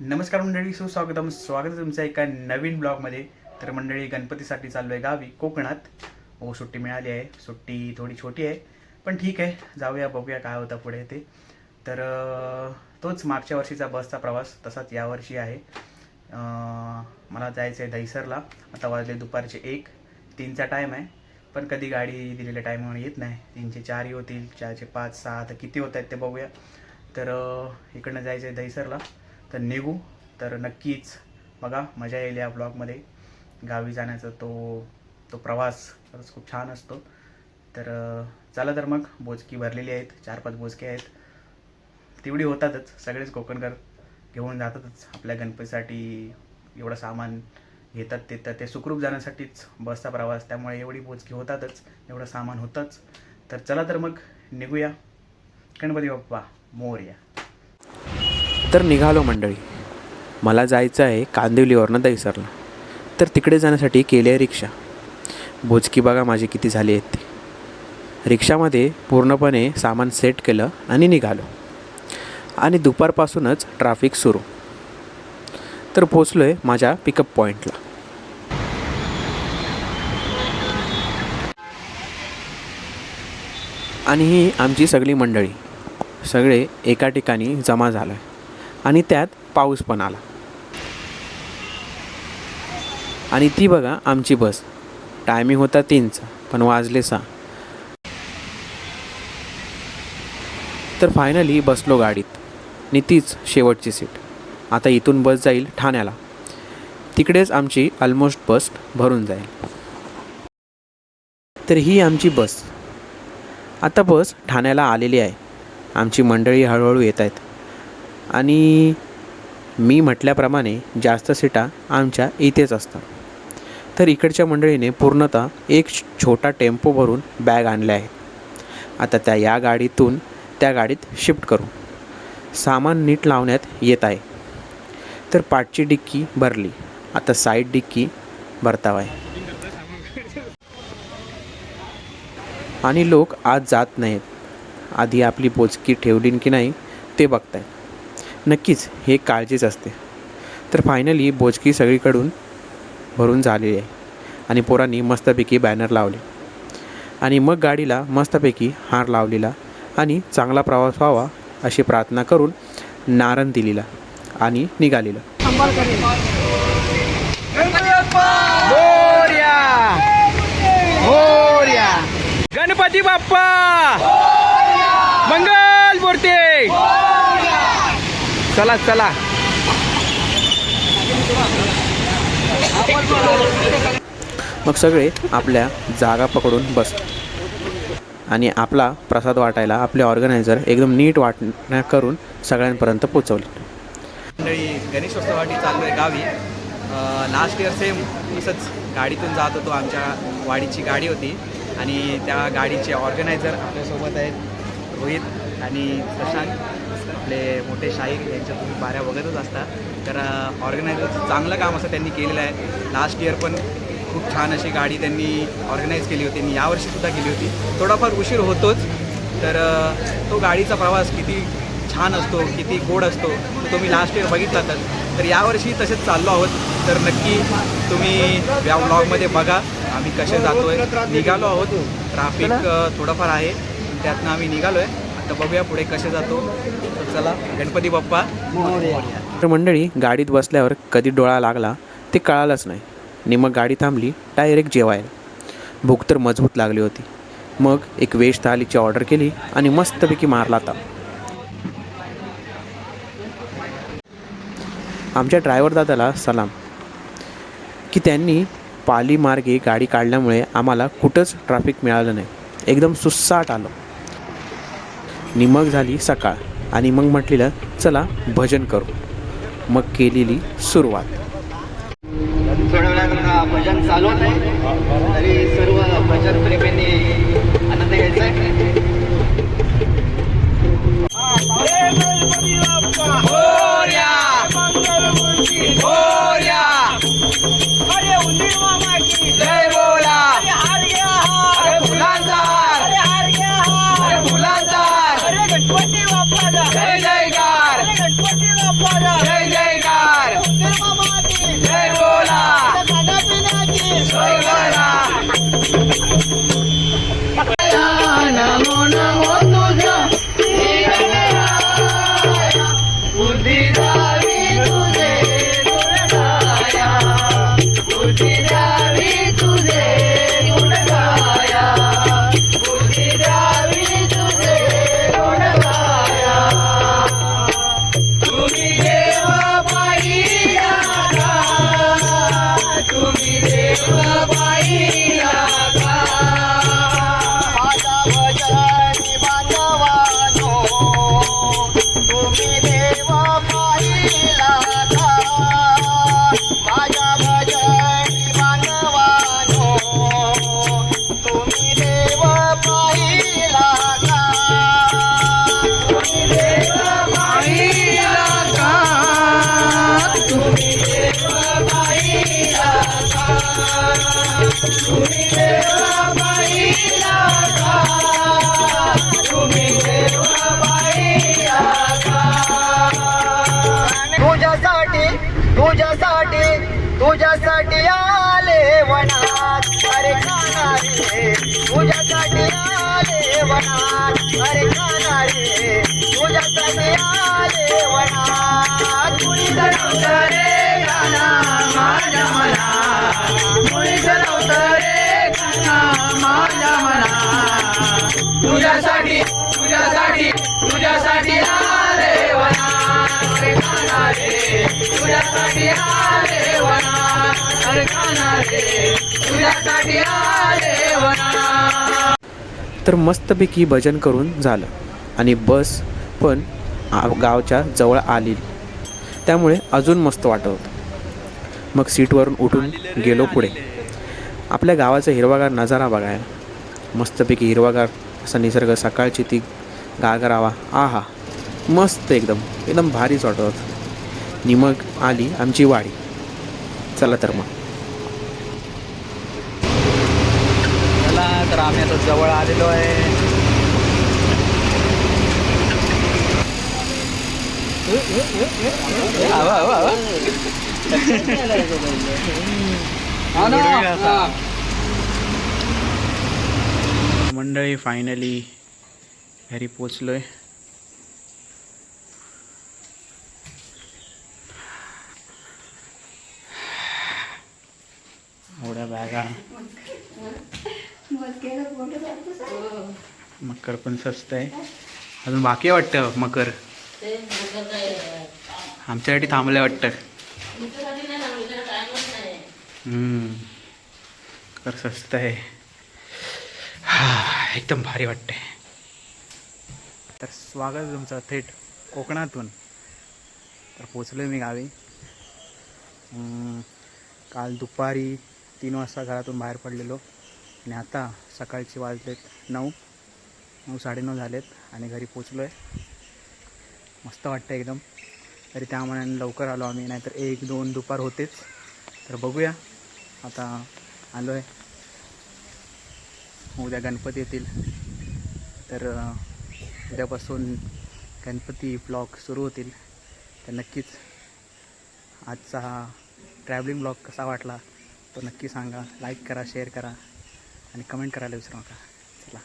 नमस्कार मंडळी सुस्वागतम. स्वागत आहे तुमचं एका नवीन ब्लॉगमध्ये. तर मंडळी गणपतीसाठी चाललो आहे गावी कोकणात. हो सुट्टी मिळाली आहे. सुट्टी थोडी छोटी आहे पण ठीक आहे. जाऊया बघूया काय होतं पुढे ते. तर तोच मागच्या वर्षीचा बसचा प्रवास तसाच यावर्षी आहे. मला जायचं आहे दहिसरला. आता वाजले दुपारचे एक. तीनचा टाईम आहे. पण कधी गाडी दिलेल्या टायमावर येत नाही. तीनचे चारही होतील चारचे पाच सहा आता किती होत आहेत ते बघूया. तर इकडनं जायचं आहे दहिसरला. तर निघू. तर नक्कीच बघा मजा येईल या ब्लॉगमध्ये. गावी जाण्याचा तो तो प्रवास खरंच खूप छान असतो. तर चला तर मग बोचकी भरलेली आहेत चार पाच बोचके आहेत. तेवढी होतातच सगळेच कोकणकर घेऊन जातातच. आपल्या गणपतीसाठी एवढं सामान घेतात ते तर ते सुखरूप जाण्यासाठीच बसचा प्रवास त्यामुळे एवढी बोचकी होतातच एवढं सामान होतंच. तर चला तर मग निघूया. गणपती बाप्पा मोरया तर निघालो मंडळी. मला जायचं आहे कांदिवलीवरनं दहिसरला. तर तिकडे जाण्यासाठी केली आहे रिक्षा. बोचकी बघा माझी किती झाली आहेत ती. रिक्षामध्ये पूर्णपणे सामान सेट केलं आणि निघालो. आणि दुपारपासूनच ट्रॅफिक सुरू. तर पोचलो आहे माझ्या पिकअप पॉईंटला आणि ही आमची सगळी मंडळी. सगळे एका ठिकाणी जमा झालं आणि त्यात पाऊस पण आला. आणि ती बघा आमची बस. टायमिंग होता तीनचा पण वाजले सहा. तर फायनली बसलो गाडीत. आणि तीच शेवटची सीट आता इथून बस जाईल ठाण्याला. तिकडेच आमची ऑलमोस्ट बस भरून जाईल. तर ही आमची बस. आता बस ठाण्याला आलेली आहे. आमची मंडळी हळूहळू येत आहेत. आणि मी म्हटल्याप्रमाणे जास्त सीटा आमच्या इथेच असतात. तर इकडच्या मंडळीने पूर्णतः एक छोटा टेम्पो भरून बॅग आणल्या आहेत. आता त्या या गाडीतून त्या गाडीत शिफ्ट करू. सामान नीट लावण्यात येत आहे. तर पाठची डिक्की भरली. आता साईड डिक्की भरताव आहे. आणि लोक आज जात नाहीत. आधी आपली पोचकी ठेवली की नाही ते बघतायत. नक्कीच हे काळजीच असते. तर फायनली बोचकी सगळीकडून भरून झालेली आहे. आणि पोरांनी मस्तपैकी बॅनर लावले. आणि मग गाडीला मस्तपैकी हार लावलेला आणि चांगला प्रवास व्हावा अशी प्रार्थना करून नारण दिलेला आणि निघालेलं. गणपती बाप्पा! मंगल मूर्ती! चला चला. मग सगळे आपल्या जागा पकडून बस. आणि आपला प्रसाद वाटायला आपले ऑर्गनायझर एकदम नीट वाटण्या करून सगळ्यांपर्यंत पोचवले मंडळी गणेशोत्सवासाठी चाललो आहे गावी. लास्ट इयर सेम असंच गाडीतून जात होतो आमच्या वाडीची गाडी होती. आणि त्या गाडीचे ऑर्गनायझर आपल्यासोबत आहेत रोहित आणि प्रशांत. आपले मोठे शाहीर यांच्या तुम्ही बाऱ्या बघतच असता तर ऑर्गनायझरचं चांगलं काम असं त्यांनी केलेलं आहे. लास्ट इयर पण खूप छान अशी गाडी त्यांनी ऑर्गनाईज केली होती आणि यावर्षीसुद्धा केली होती. थोडाफार उशीर होतोच तर तो गाडीचा प्रवास किती छान असतो किती गोड असतो तो तुम्ही लास्ट इयर बघितलातच तर. यावर्षी तसेच चाललो आहोत. तर नक्की तुम्ही या ब्लॉगमध्ये बघा. आम्ही कसे जातो आहे निघालो आहोत. ट्राफिक थोडंफार आहे. पण त्यातनं आम्ही निघालो आहे आता बघूया पुढे कसे जातो. तर चला गणपती बाप्पा. मोरया. तर मंडळी गाडीत बसल्यावर कधी डोळा लागला ते कळालंच नाही. आणि मग गाडी थांबली डायरेक्ट जेवायला. भूक तर मजबूत लागली होती. मग एक वेज थालीची ऑर्डर केली आणि मस्तपैकी मारला आता. आमच्या ड्रायव्हर दादाला सलाम. की त्यांनी पाली मार्गे गाडी काढल्यामुळे आम्हाला कुठंच ट्रॅफिक मिळालं नाही. एकदम सुस्साट आलं. निमग झाली सकाळ आणि मग म्हटलेलं चला भजन करू. मग केलेली सुरुवात. भजन चालू आहे. तरी सर्व भजन प्रेमींनी आनंद घ्यायचा आहे. तुझ्यासाठी तुझ्यासाठी तुझ्यासाठी आले वनात. अरे खाणारे तुझ्यासाठी आले वनात. अरे खाणारे तुझ्यासाठी आले वनात. कुणी तर रे गाना माझ्या मना तुझ्यासाठी तुझ्यासाठी तुझ्यासाठी आले वनात अरे काना रे तुझ्यासाठी आले वना. अरे काना रे तुझ्यासाठी आले वना. तर मस्तपैकी भजन करून झालं. आणि बस पण गावच्या जवळ आली. त्यामुळे अजून मस्त वाटत होतं. मग सीटवरून उठून गेलो पुढे. आपल्या गावाचा हिरवागार नजारा बघायला. मस्तपैकी हिरवागार असा निसर्ग सकाळची ती गारगरावा. आहा मस्त एकदम. एकदम भारीच वाटत होतं. आणि मग आली आमची वाडी. चला तर मग. चला तर आम्ही आता जवळ आलेलो आहे. मंडळी फायनली घरी पोचलोय. एवढ्या बॅगा. मकर पण स्वस्त आहे. अजून बाकी वाटतं मकर? आमच्यासाठी थांबलंय वाटतं. हम्म. मकर स्वस्त आहे. हा, एकदम भारी वाटतंय. तर स्वागत आहे तुमचं थेट कोकणातून. तर पोचलोय मी गावी. काल दुपारी तीन वाजता घरातून बाहेर पडलेलो. आणि आता सकाळचे वाजलेत नऊ. नऊ साडेनऊ झालेत आणि घरी पोचलो आहे मस्त वाटतं एकदम. तरी त्यामुळे लवकर आलो आम्ही नाहीतर एक दोन दुपार होतेच. तर बघूया. आता आलो आहे उद्या गणपती येतील. तर उद्यापासून गणपती ब्लॉग सुरू होतील. तर नक्कीच आजचा हा ट्रॅव्हलिंग ब्लॉग कसा वाटला तो नक्की सांगा. लाईक करा शेअर करा आणि कमेंट करायला विसरू नका. चला.